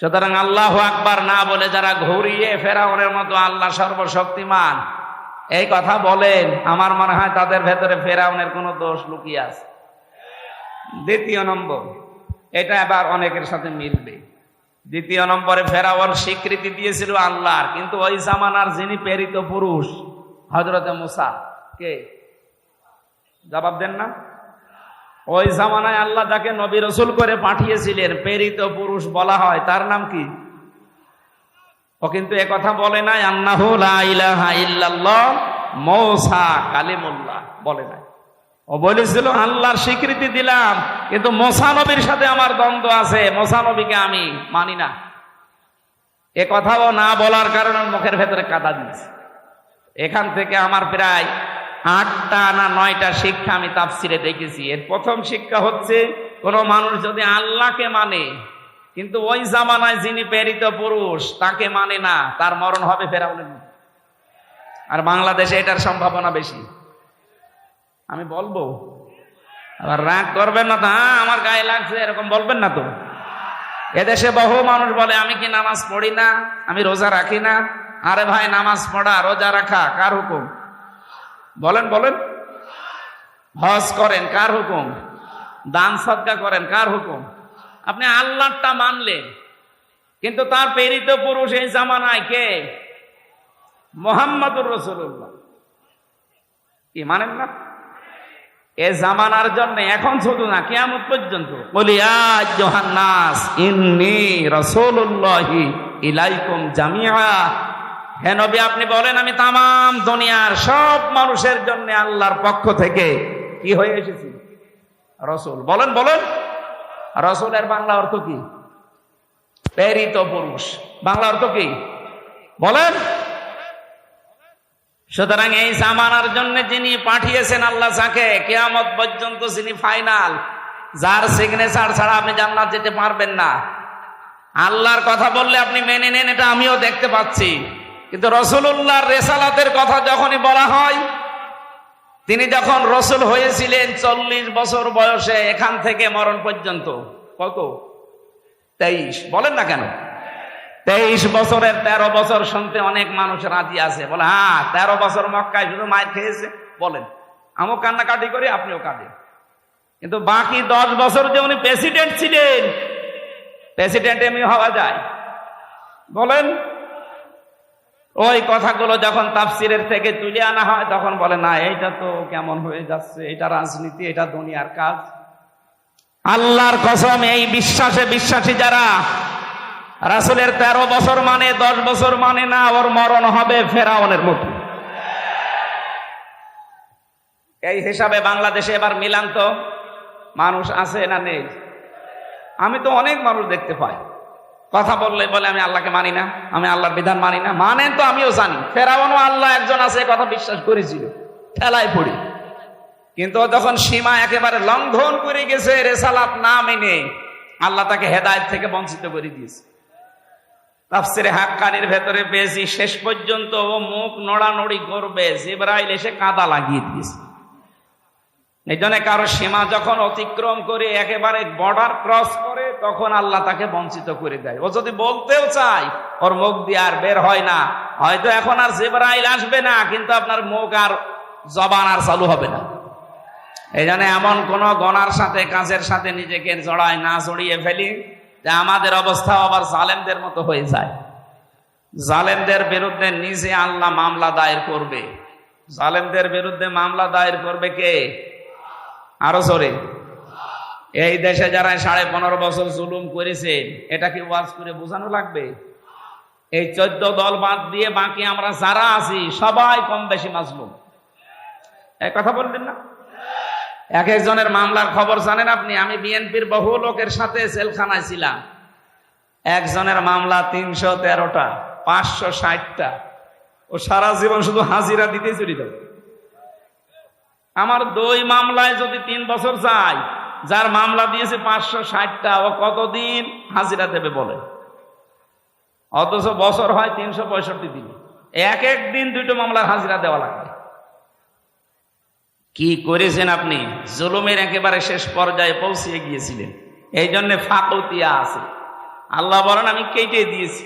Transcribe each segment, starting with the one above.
সুতরাং আল্লাহ আকবার না বলে যারা ঘুরিয়ে ফেরাউনের মতো আল্লাহ সর্বশক্তিমান, এই কথা বলেন, আমার মনে হয় তাদের ভেতরে ফেরাউনের কোনো দোষ লুকিয়ে আছে। দ্বিতীয় নম্বর, এটা আবার অনেকের সাথে মিলবে। দ্বিতীয় নম্বরে ফেরাউন স্বীকৃতি দিয়েছিল আল্লাহর, কিন্তু ওই জামানার যিনি প্রেরিত পুরুষ হজরতে মুসা, কে? জবাব দেন না? ওই জামানায় আল্লাহ যাকে নবী রসুল করে পাঠিয়েছিলেন, প্রেরিত পুরুষ বলা হয়, তার নাম কি? ও কিন্তু কথা বলে নাই, আন্নাহু ইল্লাল্লাহ, মৌসা কালিমুল্লাহ বলে নাই। ও বলেছিল, আল্লাহর স্বীকৃতি দিলাম, কিন্তু মোসানবীর সাথে আমার দ্বন্দ্ব আছে মোসানবীকে আমি মানি না। এ কথাও না বলার কারণে মুখের ভেতরে কাদা দিয়েছে। এখান থেকে আমার প্রায় আটটা না নয়টা শিক্ষা আমি তাফসিরে দেখেছি। এর প্রথম শিক্ষা হচ্ছে, কোন মানুষ যদি আল্লাহকে মানে কিন্তু ওই জামানায় যিনি প্রেরিত পুরুষ, তাকে মানে না, তার মরণ হবে ফেরাউনের। আর বাংলাদেশে এটার সম্ভাবনা বেশি। আমি বলব, আবার রাগ করবেন না তো আমার গায়ে লাগছে, এরকম বলবেন না তো। এদেশে বহু মানুষ বলে, আমি কি নামাজ পড়ি না? আমি রোজা রাখি না? আরে ভাই, নামাজ পড়া, রোজা রাখা, কার হুকুম? বলেন বলেন। হজ করেন, কার হুকুম? দান সৎকা করেন, কার হুকুম? আপনি আল্লাহটা মানলেন, কিন্তু তার প্রেরিত পুরুষ এই জামানায় কে? মোহাম্মদুর রসুল্লাহ কি, মানেন না? এ জামানার জন্য এখন শুধু না, কিয়ামত পর্যন্ত। বলি আজ জোহান্নাস ইন্নি ইলাইকুম জামিয়া হে নবী, আপনি বলেন, আমি তামাম দুনিয়ার সব মানুষের জন্য আল্লাহর পক্ষ থেকে কি হয়ে এসেছি? রসুল। বলেন বলেন। রসুলের বাংলা অর্থ কি? প্রেরিত পুরুষ। বাংলা অর্থ কি? বলেন। সুতরাং এই জামানার জন্য যিনি পাঠিয়েছেন আল্লাহ যাকে, কেয়ামত পর্যন্ত যিনি ফাইনাল, যার সিগনেচার ছাড়া আপনি জান্নাত যেতে পারবেন না। আল্লাহর কথা বললে আপনি মেনে নেন, এটা আমিও দেখতে পাচ্ছি। কিন্তু রসুল্লাহর রেসালাতের কথা যখনই বলা হয়, তিনি যখন রসুল হয়েছিলেন চল্লিশ বছর বয়সে এখান থেকে মরণ পর্যন্ত, কত? তেইশ। বলেন না কেন? তেইশ বছরের তেরো বছর শুনতে অনেক মানুষ রাজি আছে। বলে হ্যাঁ তেরো বছর মক্কায় শুধু মায়ের খেয়েছে। বলেন, আমিও কান্নাকাটি করি, আপনিও কাঁদেন। কিন্তু বাকি দশ বছর যে উনি প্রেসিডেন্ট ছিলেন, প্রেসিডেন্ট এমনি হওয়া যায়। বলেন ওই কথাগুলো যখন তাফসিরের থেকে তুলে আনা হয়, তখন বলে, না, এইটা তো কেমন হয়ে যাচ্ছে? এটা রাজনীতি, এটা দুনিয়ার কাজ। আল্লাহর কসম, এই বিশ্বাসে বিশ্বাসী যারা, রাসুলের তেরো বছর মানে দশ বছর মানে না, ওর মরণ হবে ফেরাউনের মতো। এই হিসাবে বাংলাদেশে এবার মিলান তো মানুষ আছে না নেই? আমি তো অনেক মানুষ দেখতে পাই। কথা বললে বলে আমি আল্লাহকে মানি না, আমি আল্লাহর বিধান মানি না। মানেন তো আমিও জানি। ফেরাউনও আল্লাহ একজন আছে কথা বিশ্বাস করেছিল। ঠেলায় পড়ি। কিন্তু তখন সীমা একেবারে লঙ্ঘন করে গেছে, রেসালাত না মেনে আল্লাহ তাকে হেদায়ত থেকে বঞ্চিত করে দিয়েছে। তাফসিরে হাক্কানির ভেতরে পেয়েছি, শেষ পর্যন্ত ও মুখ নড়ানড়ি করবে, জিব্রাইল এসে কাদা লাগিয়ে দিয়েছে। এই জন্য কারও সীমা যখন অতিক্রম করে একেবারে বর্ডার ক্রস করে তখন আল্লাহ তাকে বঞ্চিত করে দেয়। ও যদি বলতেও চায়, ওর মুখ দিয়ে আর বের হয় না। হয়তো এখন আর জেবরাইল আসবে না, কিন্তু আপনার মুখ আর জবান আর চালু হবে না। এই জন্য এমন কোন গণার সাথে, কাজের সাথে নিজেকে জড়ায় না জড়িয়ে ফেলি, যে আমাদের অবস্থা আবার জালেমদের মতো হয়ে যায়। জালেমদের বিরুদ্ধে নিজে আল্লাহ মামলা দায়ের করবে। জালেমদের বিরুদ্ধে মামলা দায়ের করবে কে? আরও সরে এই দেশে যারা সাড়ে পনেরো বছর জুলুম করেছে, এটা কি ওয়াজ করে বোঝানো লাগবে? এই চোদ্দ দল বাদ দিয়ে বাকি আমরা যারা আছি, সবাই কম বেশি মাজলুম। এক কথা বললেন না? এক একজনের মামলার খবর জানেন আপনি? আমি বিএনপির বহু লোকের সাথে সেলখানায় ছিলাম। একজনের মামলা তিনশো তেরোটা, পাঁচশো ষাটটা। ও সারা জীবন শুধু হাজিরা দিতেই চুরি আমার দুই মামলায় যদি তিন বছর যায় যার মামলা দিয়েছে পাঁচশো ষাটটা, ও কতদিন হাজিরা দেবে বলে? অথচ বছর হয় তিনশো পঁয়ষট্টি দিন। এক এক দিন দুটো মামলার হাজিরা দেওয়া লাগবে। কি করেছেন আপনি? জুলুমের একেবারে শেষ পর্যায়ে পৌঁছিয়ে গিয়েছিলেন। এই জন্য ফাকতিয়া আছে। আল্লাহ বলেন, আমি কেটে দিয়েছি।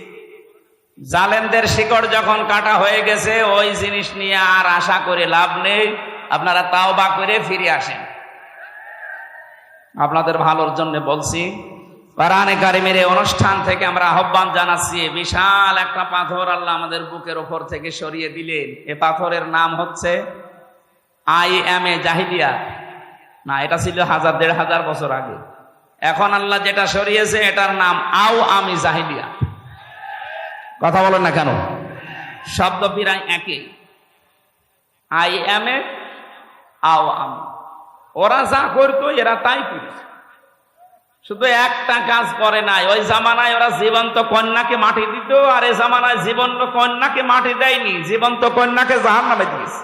জালেনদের শিকড় যখন কাটা হয়ে গেছে, ওই জিনিস নিয়ে আর আশা করে লাভ নেই। আপনারা তাও বা করে ফিরে আসেন। আপনাদের ভালোর জন্য বলছি, কোরআনে কারিমের এই অনুষ্ঠান থেকে আমরা আহ্বান জানাচ্ছি বিশাল একটা পাথর আল্লাহ আমাদের বুকের ওপর থেকে সরিয়ে দিলেন। এ পাথরের নাম হচ্ছে আই এম এ জাহিলিয়া। না, এটা ছিল হাজার, দেড় হাজার বছর আগে। এখন আল্লাহ যেটা সরিয়েছে, এটার নাম আও আমি জাহিলিয়া। কথা বলেন না কেন? শব্দ প্রায় একই আই এম এ, আও আমি। ওরা যা করতো, এরা তাই করছে। শুধু একটা কাজ করে নাই, ওই জামানায় ওরা জীবন্ত কন্যাকে মাটি দিত, আর এই জামানায় জীবন্ত কন্যাকে মাটি দেয়নি, জীবন্ত কন্যাকে জাহান নামে দিয়েছে।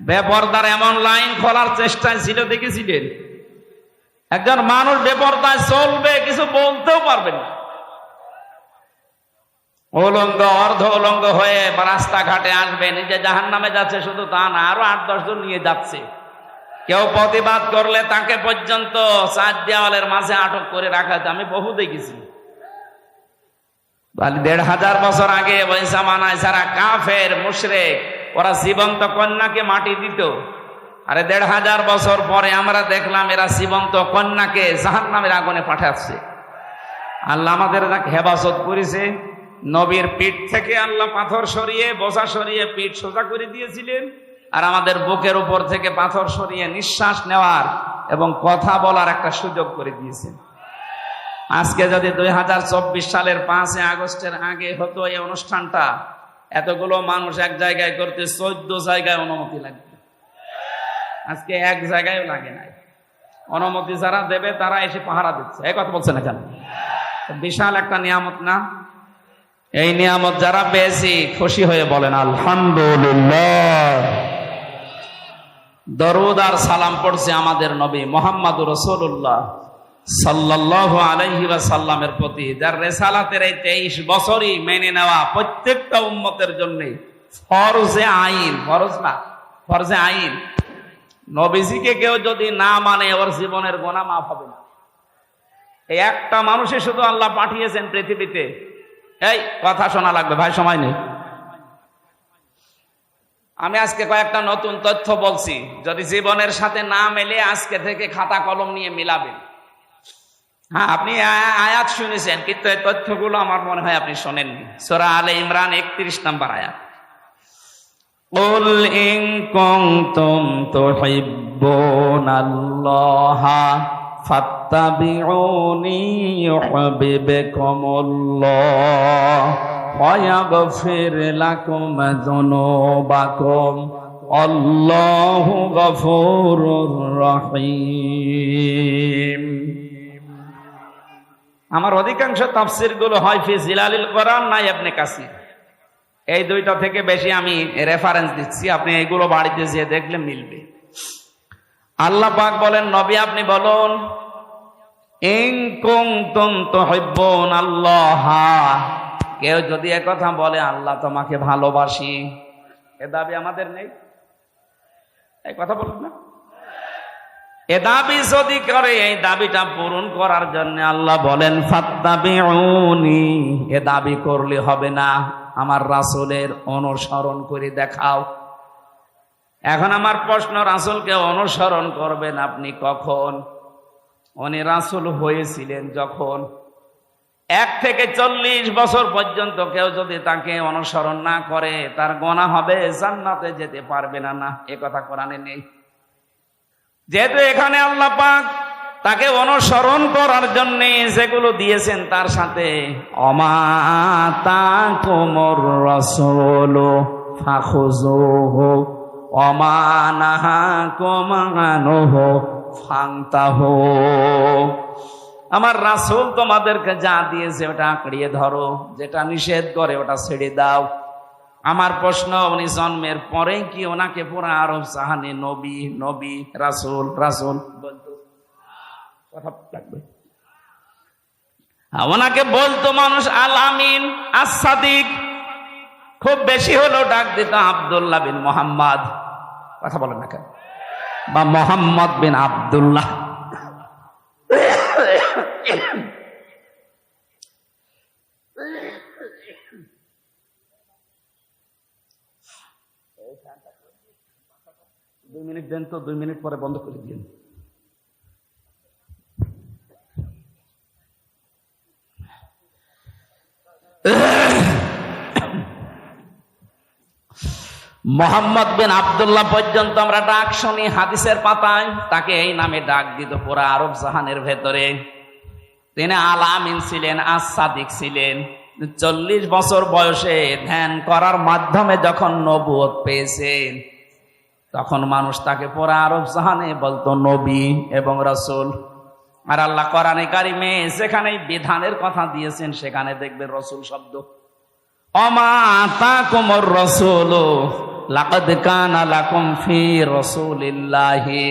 বেপরদার এমন লাইন খোলার চেষ্টায় ছিল, দেখেছিলেন? একজন মানুষ বেপরদায় চলবে, কিছু বলতেও পারবে না। উলঙ্গ, অর্ধ উলঙ্গ হয়ে রাস্তাঘাটে আসবে, নিজে জাহান নামে যাচ্ছে, শুধু তা না, আরও আট দশ জন নিয়ে যাচ্ছে। কেউ প্রতিবাদ করলে তাকে পর্যন্ত চার দেওয়ালের মাঝে আটক করে রাখা। আমি বহু দেখেছি। দেড় হাজার বছর আগে ওই জামানায় যারা কাফের, মুশরেক, ওরা জীবন্ত কন্যাকে মাটি দিত। আরে দেড় হাজার বছর পরে আমরা দেখলাম এরা জীবন্ত কন্যাকে জাহান নামের আগুনে পাঠাচ্ছে। আল্লাহ আমাদের হেফাজত করেছে। নবীর পিঠ থেকে আল্লাহ পাথর সরিয়ে, বোঝা সরিয়ে পিঠ সোজা করে দিয়েছিলেন। আর আমাদের বুকের উপর থেকে পাথর সরিয়ে নিঃশ্বাস নেওয়ার এবং কথা বলার একটা সুযোগ করে দিয়েছেন। আজকে যদি দুই হাজার চব্বিশ সালের পাঁচই আগস্টের আগে হতো এই অনুষ্ঠানটা, এতগুলো মানুষ এক জায়গায় করতে চোদ্দ জায়গায় অনুমতি লাগবে। আজকে এক জায়গায় লাগে নাই। অনুমতি যারা দেবে, তারা এসে পাহারা দিচ্ছে। এই কথা বলছে না কেন? বিশাল একটা নিয়ামত না? এই নিয়ামত যারা পেয়েছি, খুশি হয়ে বলেন, আলহামদুলিল্লাহ। দরুদ আর সালাম পড়ছে আমাদের নবী মোহাম্মদ রসুল্লাহ সাল্লাহ আলহি সাল্লামের প্রতি, যার রেসালাতের এই তেইশ বছরই মেনে নেওয়া প্রত্যেকটা উম্মতের জন্য ফরজে আইন, ফরজ না, ফরজে আইন। নবীজিকে কেউ যদি না মানে ওর জীবনের গোনা মাফ হবে না। এই একটা মানুষে শুধু আল্লাহ পাঠিয়েছেন পৃথিবীতে। এই, কথা শোনা লাগবে, ভাই, সময় নেই। আমি আজকে কয়েকটা নতুন তথ্য বলছি যদি জীবনের সাথে না মেলে আজকে থেকে খাতা কলম নিয়ে মিলাবেন হ্যাঁ আপনি আয়া- আয়াত শুনেছেন কিন্তু এই তথ্যগুলো আমার মনে হয় আপনি শোনেননি সোরা আলে ইমরান একত্রিশ নাম্বার আয়াত قل إن كنتم تحبون الله فاتبعوني يحببكم الله ويغفر لكم ذنوبكم الله غفور رحيم আমার অধিকাংশ তাফসির গুলো হয় ফি জিলালিল কোরআন নাই আপনি কাসির এই দুইটা থেকে বেশি আমি রেফারেন্স দিচ্ছি আপনি এইগুলো বাড়িতে যেয়ে দেখলে মিলবে আল্লাহ পাক বলেন, নবী, আপনি বলুন আল্লাহ। কেউ যদি কথা বলে, আল্লাহ তোমাকে ভালোবাসি। এ দাবি আমাদের নেই। এই কথা বলুন না। এ দাবি যদি করে, এই দাবিটা পূরণ করার জন্য আল্লাহ বলেন, ফাত্তাবিউনি। এ দাবি করলে হবে না। আমার রাসুলের অনুসরণ করে দেখাও। এখন আমার প্রশ্ন, রাসূলকে অনুসরণ করবেন আপনি কখন? উনি রাসূল হয়েছিলেন যখন এক থেকে চল্লিশ বছর পর্যন্ত কেউ যদি তাকে অনুসরণ না করে, তার গোনা হবে, জান্নাতে যেতে পারবে না। না, এ কথা কোরআনে নেই। যেহেতু এখানে আল্লাহ পাক তাকে অনুসরণ করার জন্য যেগুলো দিয়েছেন, তার সাথে অমাতা কোমর রসল ফাখুজুহ অমানাহা আমার রাসূল তোমাদেরকে যা দিয়েছে ওটা আঁকড়িয়ে ধরো যেটা নিষেধ করে ওটা ছেড়ে দাও। আমার প্রশ্ন উনি জন্মের পরে কি ওনাকে পুরা আরব সাহানি নবী নবী রাসুল রাসুল? হ্যাঁ, ওনাকে বলতো মানুষ আল আমিন আসাদিক খুব বেশি হলো ডাক দিত আবদুল্লাহ বিন মোহাম্মদ। কথা বলেন না কেন বা মোহাম্মদ বিন আবদুল্লাহ দুই মিনিট দেন তো, দুই মিনিট পরে বন্ধ করে দিন Ugh! মোহাম্মদ বিন আবদুল্লাহ পর্যন্ত আমরা ডাক শুনি হাদিসের পাতায়। তাকে এই নামে ডাক দিত পুরা আরব জাহানের ভেতরে। তিনি আলামিন ছিলেন, আসাদিক ছিলেন। চল্লিশ বছর বয়সে ধ্যান করার মাধ্যমে যখন নবুয়ত পেয়েছেন তখন মানুষ তাকে পুরা আরব জাহানে বলতো নবী এবং রসুল। আর আল্লাহ কোরআনে কারিমে যেখানে বিধানের কথা দিয়েছেন, সেখানে দেখবেন রসুল শব্দ। অমাতা কোমর রসুল। লাকদ কানা লাকুম ফি রসুলিল্লাহি,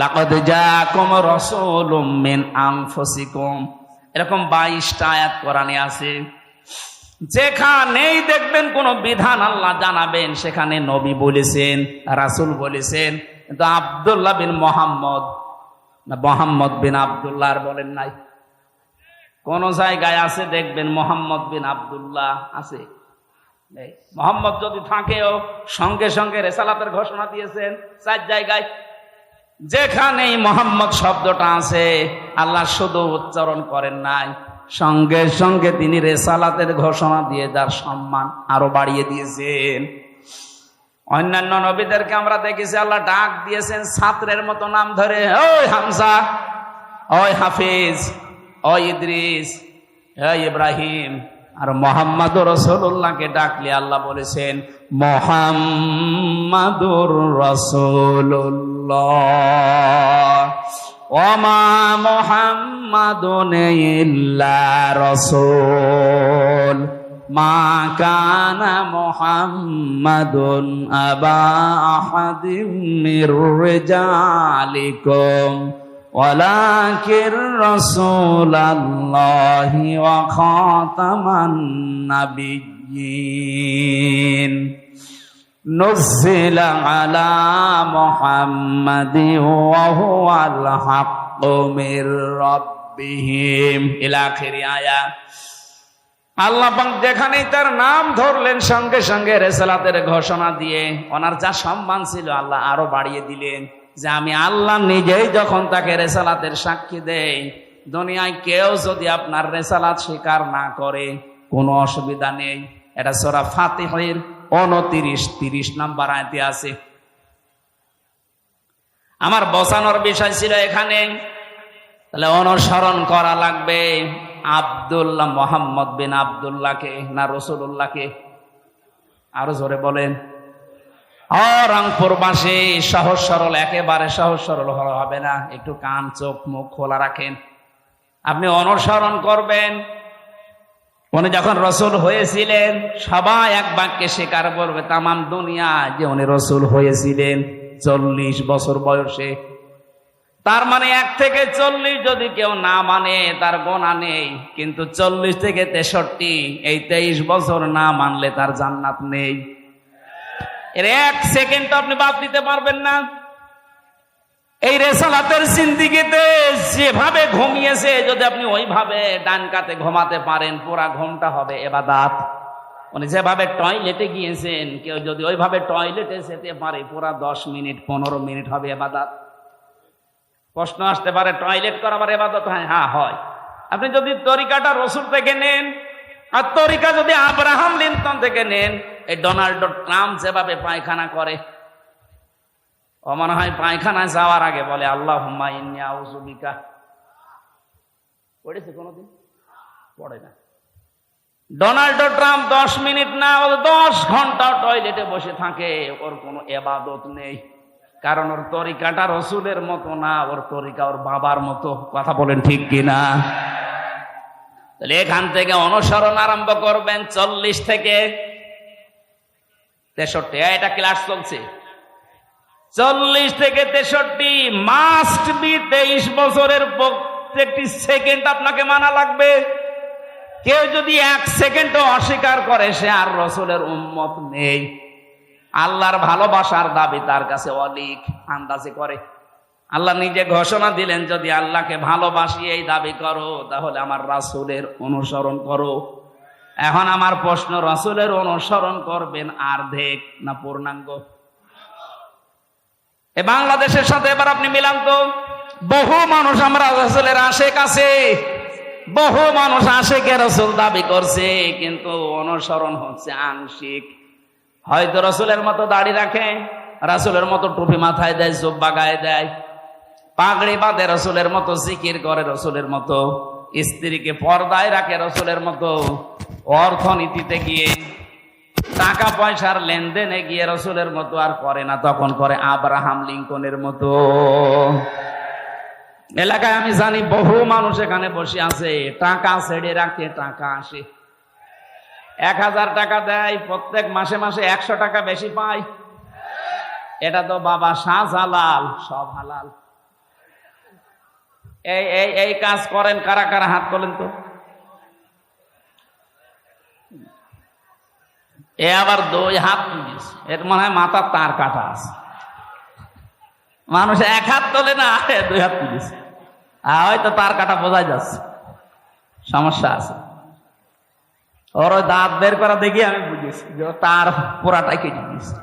লাকদ জাকুম রাসূলুম মিন আনফুসিকুম। এরকম 22টা আয়াত কোরআনে আছে। যেখানেই দেখবেন কোন বিধান আল্লাহ জানাবেন, সেখানে নবী বলেছেন, রাসূল বলেছেন। কিন্তু আব্দুল্লাহ বিন মোহাম্মদ মোহাম্মদ বিন আব্দুল্লাহ আর বলেন নাই। কোন জায়গায় আছে দেখবেন মোহাম্মদ বিন আব্দুল্লাহ আছে। মোহাম্মদ যদি থাকেও সঙ্গে সঙ্গে রেসালাতের ঘোষণা দিয়েছেন, চার জায়গায়, যেখানেই মোহাম্মদ শব্দটা আছে, আল্লাহ শুধু উচ্চারণ করেন নাই, সঙ্গে সঙ্গে তিনি রেসালাতের ঘোষণা দিয়ে যার সম্মান আরও বাড়িয়ে দিয়েছেন। অন্যান্য নবীদেরকে আমরা দেখেছি, আল্লাহ ডাক দিয়েছেন, ছাত্রের মতো নাম ধরে, ওই হামসা ওই হাফিজ, ওই ইদ্রিস ইব্রাহিম আর মোহাম্মদ রসুল্লাহকে ডাকলে আল্লাহ বলেছেন, মোহাম্মদুর রসুল্লাহ ওমা মোহাম্মদুন ইল্লা রসুল, মা কানা মোহাম্মদুন আবা আহাদিম রিজালিকুম। ولكن رسول الله وخاتم النبيين نزل على محمد وهو الحق من ربهم إلى آخر آية আল্লাহ পাক যেখানেই তার নাম ধরলেন সঙ্গে সঙ্গে রেসালাতের ঘোষণা দিয়ে ওনার যা সম্মান ছিল আল্লাহ আরো বাড়িয়ে দিলেন যে আমি আল্লাহ নিজেই যখন তাকে রেসালাতের সাক্ষী দেই, দুনিয়ায় কেউ যদি আপনার রেসালাত স্বীকার না করে, কোনো অসুবিধা নেই। এটা সোরা ফাতিহের উনতিরিশ, তিরিশ নাম্বার আয়তে আছে। আমার বসানোর বিষয় ছিল এখানে, তাহলে অনুসরণ করা লাগবে আবদুল্লাহ মোহাম্মদ বিন আবদুল্লাহকে না রসুল্লাহকে আরও জোরে বলেন। রংপুরবাসী সহজ সরল, একেবারে সহজ সরল হবে না। একটু কান, চোখ, মুখ খোলা রাখেন। আপনি অনুসরণ করবেন। উনি যখন রসুল হয়েছিলেন, সবাই এক বাক্যে স্বীকার করবে, তামাম দুনিয়া যে উনি রসুল হয়েছিলেন চল্লিশ বছর বয়সে। তার মানে এক থেকে চল্লিশ যদি কেউ না মানে তার গোনা নেই। কিন্তু চল্লিশ থেকে তেষট্টি, এই তেইশ বছর না মানলে তার জান্নাত নেই। এর এক সেকেন্ড আপনি বাদ দিতে পারবেন না। এই রেসালাতের সিন্দিগিতে যেভাবে ঘুমিয়েছে, যদি আপনি ওইভাবে ডান কাতে ঘুমাতে পারেন, পুরা ঘুমটা হবে এবাদাত। উনি যেভাবে টয়লেটে গিয়েছেন, কেউ যদি ওইভাবে টয়লেটে যেতে পারে, পুরা দশ মিনিট, পনেরো মিনিট হবে এবাদাত। প্রশ্ন আসতে পারে, টয়লেট করা আবার এবাদত হয়? হ্যাঁ হয়। আপনি যদি তরিকাটা রসুল থেকে নেন আর তরিকা যদি আব্রাহাম লিন্তন থেকে নেন, এই ডোনাল্ড ট্রাম্প যেভাবে পায়খানা করে ও মনে হয় পায়খানায় যাওয়ার আগে বলে আল্লাহ হুম্মাইনিকা পড়েছে কোনোদিন? পড়ে না। ডোনাল্ড ট্রাম্প দশ মিনিট না দশ ঘণ্টা টয়লেটে বসে থাকে, ওর কোনো এবাদত নেই। কারণ ওর তরিকাটা রসুলের মতো না, ওর তরিকা ওর বাবার মতো। কথা বলেন ঠিক কিনা? তাহলে এখান থেকে অনুসরণ আরম্ভ করবেন চল্লিশ থেকে তেষট্টি। এটা ক্লাস চলছে। চল্লিশ থেকে তেষট্টি মাস্ট বি তেইশ বছরের প্রত্যেকটি সেকেন্ড আপনাকে মানা লাগবে। কেউ যদি এক সেকেন্ডও অস্বীকার করে, সে আর রসুলের উন্মত নেই। আল্লাহর ভালোবাসার দাবি তার কাছে অলিক আন্দাজে করে। আল্লাহ নিজে ঘোষণা দিলেন, যদি আল্লাহকে ভালোবাসি, এই দাবি করো, তাহলে আমার রাসুলের অনুসরণ করো। এখন আমার প্রশ্ন, রাসুলের অনুসরণ করবেন আর্ধেক না পূর্ণাঙ্গ? এ বাংলাদেশের সাথে এবার আপনি মিলান তো। বহু মানুষ আমরা রাসুলের আশেক আছে। বহু মানুষ আশেকে রসুল দাবি করছে, কিন্তু অনুসরণ হচ্ছে আংশিক। হয়তো রসুলের মতো দাড়ি রাখে, রাসুলের মতো টুপি মাথায় দেয়, জোব্বা গায়ে দেয়। পাগড়ি বাঁধে রসুলের মতো, জিকির করে রসুলের মতো, স্ত্রীকে পর্দায় রাখে রসুলের মতো, অর্থনীতিতে গিয়ে টাকা পয়সার লেনদেনে গিয়ে রসুলের মতো আর করে না, তখন করে আব্রাহাম লিঙ্কনের মতো। এলাকায় আমি জানি বহু মানুষ এখানে বসে আছে, টাকা ছেড়ে রাখে, টাকা আসে। এক হাজার টাকা দেয়, প্রত্যেক মাসে মাসে একশো টাকা বেশি পায়। এটা তো বাবা হালাল সব হালাল। এই এই এই কাজ করেন, কারা কারা হাত তোলেন তো? এ আবার দুই হাত এর মনে হয় মাথার তার কাটা আছে। মানুষ এক হাত তোলে না দুই হাত আর হয়তো তার কাটা বোঝাই যাচ্ছে। সমস্যা আছে। ওর ওই দাঁত বের করা দেখি আমি বুঝেছি যে তার পুরাটাই কেটে দিয়েছে।